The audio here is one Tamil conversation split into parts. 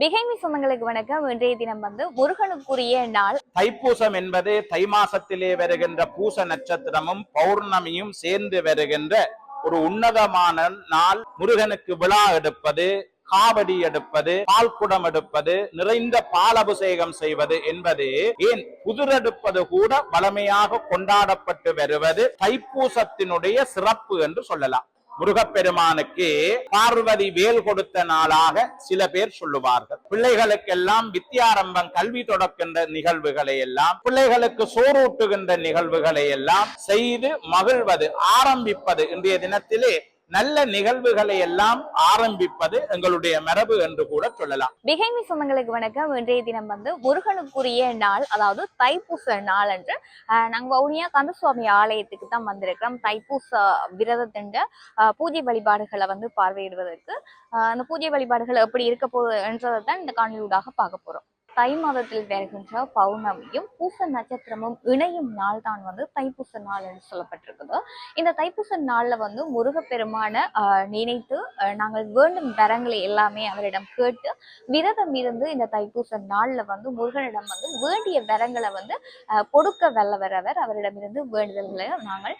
பிகைமி சொந்தங்களுக்கு வணக்கம். இன்றைய தினம் வந்து முருகனுக்குரிய நாள். தைப்பூசம் என்பது தை மாசத்திலே வருகின்ற பூச நட்சத்திரமும் பௌர்ணமியும் சேர்ந்து வருகின்ற ஒரு உன்னதமான நாள். முருகனுக்கு விழா எடுப்பது காவடி எடுப்பது பால் குடம் எடுப்பது நிறைந்த பாலபிஷேகம் செய்வது என்பது ஏன் புதிரெடுப்பது கூட வளமையாக கொண்டாடப்பட்டு வருவது தைப்பூசத்தினுடைய சிறப்பு என்று சொல்லலாம். முருகப்பெருமானுக்கு பார்வதி வேல் கொடுத்த நாளாக சில பேர் சொல்லுவார்கள். பிள்ளைகளுக்கெல்லாம் வித்தியாரம்பம் கல்வி தொடக்கின்ற நிகழ்வுகளை எல்லாம் பிள்ளைகளுக்கு சோறூட்டுகின்ற நிகழ்வுகளை எல்லாம் செய்து மகிழ்வது ஆரம்பிப்பது இன்றைய தினத்திலே நல்ல நிகழ்வுகளை எல்லாம் ஆரம்பிப்பது எங்களுடைய மரபு என்று கூட சொல்லலாம். பிகைமி சொந்தங்களுக்கு வணக்கம். இன்றைய தினம் வந்து முருகனுக்குரிய நாள் அதாவது தைப்பூச நாள் என்று ஆஹ் நாங்க வவுனியா கந்தசுவாமி ஆலயத்துக்கு தான் வந்திருக்கிறோம். தைப்பூச விரதத்தின் ஆஹ் பூஜை வழிபாடுகளை வந்து பார்வையிடுவதற்கு ஆஹ் அந்த பூஜை வழிபாடுகள் எப்படி இருக்க போகுது என்றதை தான் இந்த காணொலியூடாக பார்க்க போறோம். தை மாதத்தில் வருகின்ற பௌர்ணமியும் பூச நட்சத்திரமும் இணையும் நாள் தான் வந்து தைப்பூச நாள் என்று சொல்லப்பட்டிருக்குது. இந்த தைப்பூச நாள்ல வந்து முருகப்பெருமான நினைத்து நாங்கள் வேண்டும் வரங்களை எல்லாமே அவரிடம் கேட்டு விரதம் இருந்து இந்த தைப்பூச நாள்ல வந்து முருகனிடம் வந்து வேண்டிய வரங்களை வந்து கொடுக்க கொடுக்க வல்லவரவர் அவரிடமிருந்து வேண்டுதல்களை நாங்கள்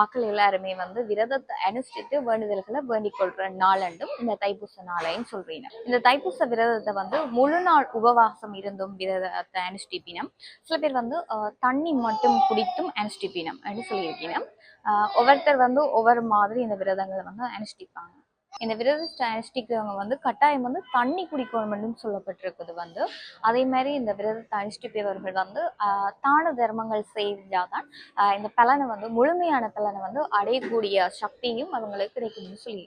மக்கள் எல்லாருமே வந்து விரதத்தை அனுஷ்டித்து வேண்டுதல்களை வேண்டிக் கொள்ற என்றும் இந்த தைப்பூச நாளையும் சொல்றீங்க. இந்த தைப்பூச விரதத்தை வந்து முழு நாள் உபவாசம் இருந்தும் விரதத்தை அனுஷ்டிப்பினம் சில பேர் வந்து தண்ணி மட்டும் குடித்தும் அனுஷ்டிப்பினம் அப்படின்னு சொல்லியிருக்கீங்க. ஆஹ் ஒவ்வொருத்தர் வந்து ஒவ்வொரு மாதிரி இந்த விரதங்களை வந்து அனுஷ்டிப்பாங்க இந்த விரதத்தை அனுஷ்டிக்கிறவங்க வந்து கட்டாயம் வந்து தண்ணி குடிக்கணும்னு சொல்லப்பட்டிருக்குது வந்து. அதே மாதிரி இந்த விரதத்தை அனுஷ்டிப்பவர்கள் வந்து ஆஹ் தான தர்மங்கள் செய்தாதான் ஆஹ் இந்த பலனை வந்து முழுமையான பலனை வந்து அடையக்கூடிய சக்தியும் அவங்களுக்கு கிடைக்கும்னு சொல்லி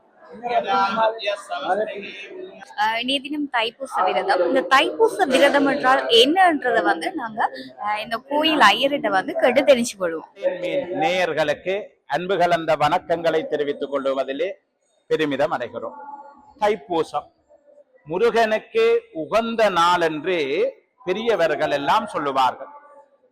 இன்றைய தினம் தைப்பூச விரதம். இந்த தைப்பூச விரதம் என்றால் என்னன்றதை வந்து நாங்க இந்த கோயில் ஐயர்கிட்ட வந்து கேட்டு தெரிஞ்சு கொள்வோம். நேயர்களுக்கு அன்பு கலந்த வணக்கங்களை தெரிவித்துக் கொள்வதிலே பெருமிதம் அடைகிறோம். தைப்பூசம். முருகனுக்கு உகந்த நாள் என்று பெரியவர்கள் எல்லாம் சொல்லுவார்கள்.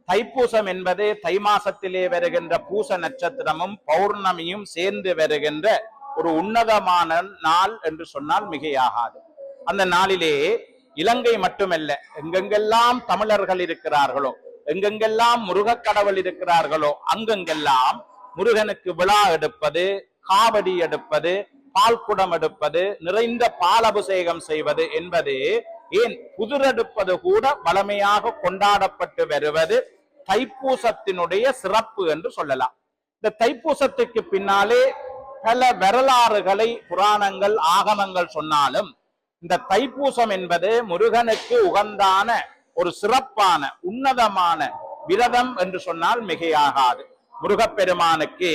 தைப்பூசம் என்பது தை மாசத்திலே வருகின்ற பூச நட்சத்திரமும் பௌர்ணமியும் சேர்ந்து வருகின்ற ஒரு உன்னதமான நாள் என்று சொன்னால் மிகையாகாது. அந்த நாளிலே இலங்கை மட்டுமல்ல எங்கெங்கெல்லாம் தமிழர்கள் இருக்கிறார்களோ எங்கெங்கெல்லாம் முருகக் கடவுள் இருக்கிறார்களோ அங்கெங்கெல்லாம் முருகனுக்கு விழா எடுப்பது காவடி எடுப்பது பால் குடம் எடுப்பது நிறைந்த பால் அபிஷேகம் செய்வது என்பது ஏன் புதிரெடுப்பது கூட வளமையாக கொண்டாடப்பட்டு வருவது தைப்பூசத்தினுடைய சிறப்பு என்று சொல்லலாம். இந்த தைப்பூசத்துக்கு பின்னாலே பல வரலாறுகளை புராணங்கள் ஆகமங்கள் சொன்னாலும் இந்த தைப்பூசம் என்பது முருகனுக்கு உகந்தான ஒரு சிறப்பான உன்னதமான விரதம் என்று சொன்னால் மிகையாகாது. முருகப்பெருமானுக்கு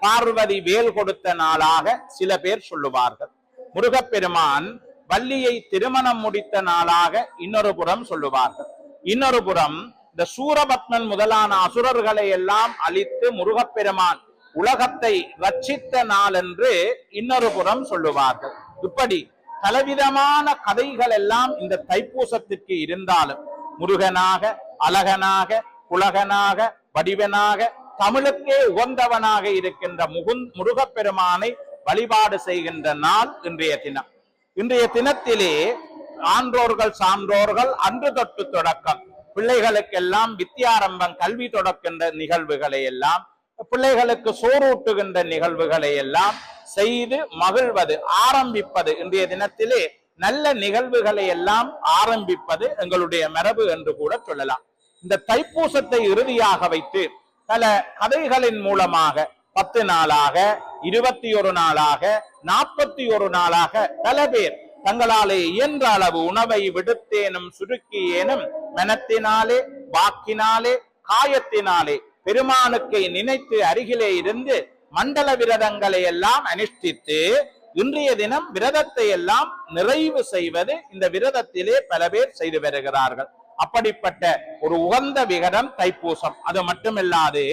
பார்வதி வேல் கொடுத்த நாளாக சில பேர் சொல்லுவார்கள். முருகப்பெருமான் வள்ளியை திருமணம் முடித்த நாளாக இன்னொரு புறம் சொல்லுவார்கள். இன்னொரு புறம் இந்த சூரபத்மன் முதலான அசுரர்களை எல்லாம் அழித்து முருகப்பெருமான் உலகத்தை ரட்சித்த நாள் என்று இன்னொரு புறம் சொல்லுவார்கள். இப்படி பலவிதமான கதைகள் எல்லாம் இந்த தைப்பூசத்திற்கு இருந்தாலும் முருகனாக அழகனாக குலகனாக வடிவனாக தமிழுக்கே உகந்தவனாக இருக்கின்ற முகுந் முருகப்பெருமானை வழிபாடு செய்கின்ற நாள் இன்றைய தினம். இன்றைய தினத்திலே ஆன்றோர்கள் சான்றோர்கள் அன்று தொட்டு தொடக்கம். பிள்ளைகளுக்கெல்லாம் வித்தியாரம்பம் கல்வி தொடக்கின்ற நிகழ்வுகளை எல்லாம் பிள்ளைகளுக்கு சோறூட்டுகின்ற நிகழ்வுகளை எல்லாம் செய்து மகிழ்வது ஆரம்பிப்பது இன்றைய தினத்திலே நல்ல நிகழ்வுகளை எல்லாம் ஆரம்பிப்பது எங்களுடைய மரபு என்று கூட சொல்லலாம். இந்த தைப்பூசத்தை இறுதியாக வைத்து பல கதைகளின் மூலமாக பத்து நாளாக இருபத்தி ஒரு நாளாக நாற்பத்தி ஒரு நாளாக பல பேர் தங்களாலே இயன்ற அளவு உணவை விடுத்தேனும் சுருக்கியேனும் மனத்தினாலே வாக்கினாலே காயத்தினாலே பெருமானுக்கை நினைத்து அருகிலே இருந்து மண்டல விரதங்களை எல்லாம் அனுஷ்டித்து இன்றைய தினம் விரதத்தை எல்லாம் நிறைவு செய்வது இந்த விரதத்திலே பல பேர் செய்து வருகிறார்கள். அப்படிப்பட்ட ஒரு உகந்த விகடம் தைப்பூசம். அது மட்டுமில்லாது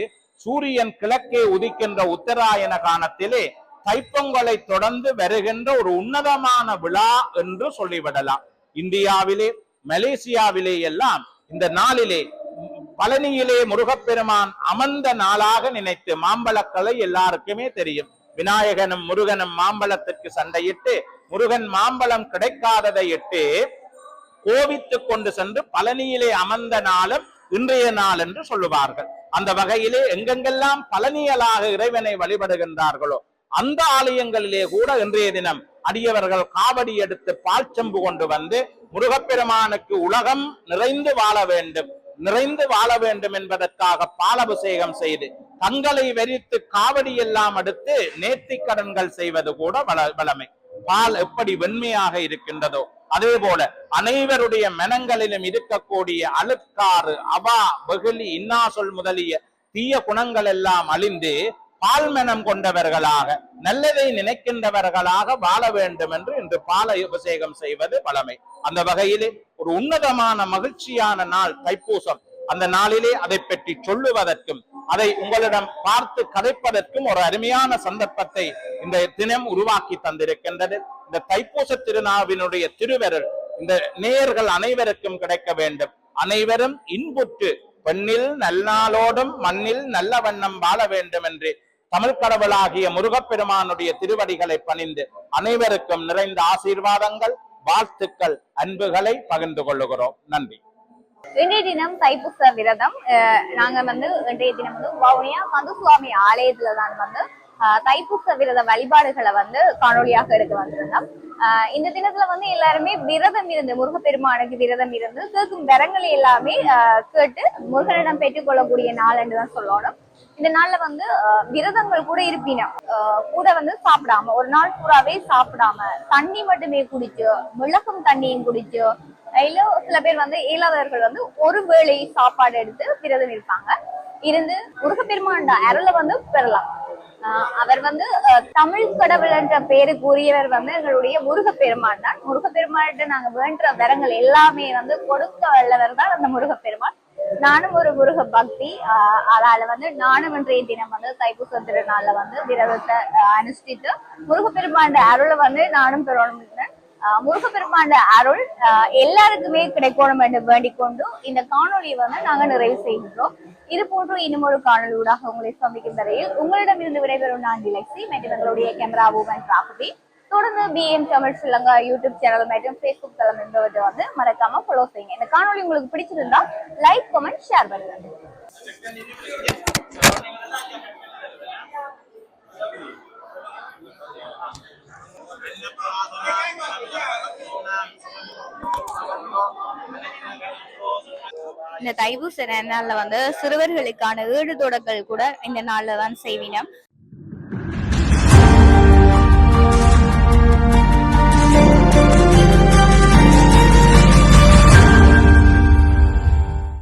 சூரியன் கிழக்கே உதிக்கின்ற உத்தராயண காலத்திலே தைப்பொங்கலை தொடர்ந்து வருகின்ற ஒரு உன்னதமான விழா என்று சொல்லிவிடலாம். இந்தியாவிலே மலேசியாவிலே எல்லாம் இந்த நாளிலே பழனியிலே முருகப்பெருமான் அமர்ந்த நாளாக நினைத்து மாம்பழக்கலை எல்லாருக்குமே தெரியும். விநாயகனும் முருகனும் மாம்பழத்திற்கு சண்டையிட்டு முருகன் மாம்பழம் கிடைக்காததை இட்டு கோவித்துக் கொண்டு சென்று பழனியிலே அமர்ந்த நாளும் இன்றைய நாள் என்று சொல்லுவார்கள். அந்த வகையிலே எங்கெங்கெல்லாம் பழனியலாக இறைவனை வழிபடுகின்றார்களோ அந்த ஆலயங்களிலே கூட இன்றைய தினம் அடியவர்கள் காவடி எடுத்து பால் செம்பு கொண்டு வந்து முருகப்பெருமானுக்கு உலகம் நிறைந்து வாழ வேண்டும். நிறைந்து வாழ வேண்டும் என்பதற்காக பாலபிஷேகம் செய்து தங்களை வெறித்து காவடி எல்லாம் அடுத்து நேர்த்தி கடன்கள் செய்வது கூட வள- வளமை. பால் எப்படி வெண்மையாக இருக்கின்றதோ அதே போல அனைவருடைய மனங்களிலும் இருக்கக்கூடிய அழுக்காறு அவா வெகுளி இன்னாசொல் முதலிய தீய குணங்கள் எல்லாம் அழிந்து பால்மனம் கொண்டவர்களாக நல்லதை நினைக்கின்றவர்களாக வாழ வேண்டும் என்று இன்று பால அபிஷேகம் செய்வது பழமை. அந்த வகையிலே ஒரு உன்னதமான மகிழ்ச்சியான நாள் தைப்பூசம். அந்த நாளிலே அதை பற்றி சொல்லுவதற்கும் அதை உங்களிடம் பார்த்து கதைப்பதற்கும் ஒரு அருமையான சந்தர்ப்பத்தை இந்த தினம் உருவாக்கி தந்திருக்கின்றது. இந்த தைப்பூச திருநாவினுடைய திருவருள் இந்த நேயர்கள் அனைவருக்கும் கிடைக்க வேண்டும். அனைவரும் இன்புற்று பெண்ணில் நல்லாளோடும் மண்ணில் நல்ல வண்ணம் வாழ வேண்டும் என்று தமிழ் கடவுளாகிய முருகப்பெருமானுடைய திருவடிகளை பணிந்து அனைவருக்கும் நிறைந்த ஆசீர்வாதங்கள் வாழ்த்துக்கள் அன்புகளை பகிர்ந்து கொள்ளுகிறோம். நன்றி. இன்றைய தினம் தைப்பூச விரதம் அஹ், நாங்க வந்து இன்றைய தினம் வந்து வவுனியா மதுசுவாமி ஆலயத்துல தான் வந்து தைப்பூச விரத வழிபாடுகளை வந்து காணொலியாக எடுக்க வந்திருந்தோம். இந்த தினத்துல வந்து எல்லாருமே விரதம் இருந்து முருகப்பெருமானுக்கு விரதம் இருந்து கேட்கும் வரங்களை எல்லாமே கேட்டு முருகனிடம் பெற்றுக்கொள்ளக்கூடிய நாள் என்று தான் சொல்லணும். இந்த நாள்ல வந்து விரதங்கள் கூட இருப்பினும் கூட வந்து சாப்பிடாம ஒரு நாள் பூராவே சாப்பிடாம தண்ணி மட்டுமே குடிச்சு மிளகும் தண்ணியும் குடிச்சு இல்ல சில பேர் வந்து இயலாதவர்கள் வந்து ஒரு வேளை சாப்பாடு எடுத்து விரதம் இருப்பாங்க. இருந்து முருகப்பெருமான் அருளை வந்து பெறலாம். ஆஹ் அவர் வந்து அஹ், தமிழ் கடவுள் என்ற பேருக்கு உரியவர் வந்து எங்களுடைய முருகப்பெருமான் தான். முருகப்பெருமான்கிட்ட நாங்க வேண்டுற வரங்கள் எல்லாமே வந்து கொடுக்க வல்லவர் தான் அந்த முருகப்பெருமான். நானும் ஒரு முருக பக்தி. ஆஹ் வந்து நானும் இன்றைய தினம் வந்து தைப்பூச திருநாள்ல வந்து விரதத்தை அனுஷ்டித்து முருகப்பெருமாண்ட அருளை வந்து நானும் பெறணும் முருகப்பெருமாண்ட அருள் எல்லாருக்குமே கிடைக்கணும் என்று வேண்டிக் கொண்டு இந்த காணொளியை வந்து நாங்கள் நிறைவு செய்கின்றோம். இது போன்று இன்னும் ஒரு காணொலி ஊடாக உங்களை சந்திக்கும் வரையில் உங்களிடமிருந்து விடைபெறும் நான் டிலக்ஸி மற்றும் எங்களுடைய கேமரா உமன் ராகுதி தொடர்ந்து PM Tamil Sri Lanka YouTube channel மற்றும் ஃபேஸ்புக் தளம் என்பவற்றை வந்து மறக்காம ஃபாலோ செய்யுங்க. இந்த காணொலி உங்களுக்கு பிடிச்சிருந்தா லைக் கமெண்ட் ஷேர் பண்ணுங்க. இந்த தைபூச நாள்ல வந்து சிறுவர்களுக்கான ஏடு தொடக்கல் கூட இந்த நாள்ல தான் செய்வினம்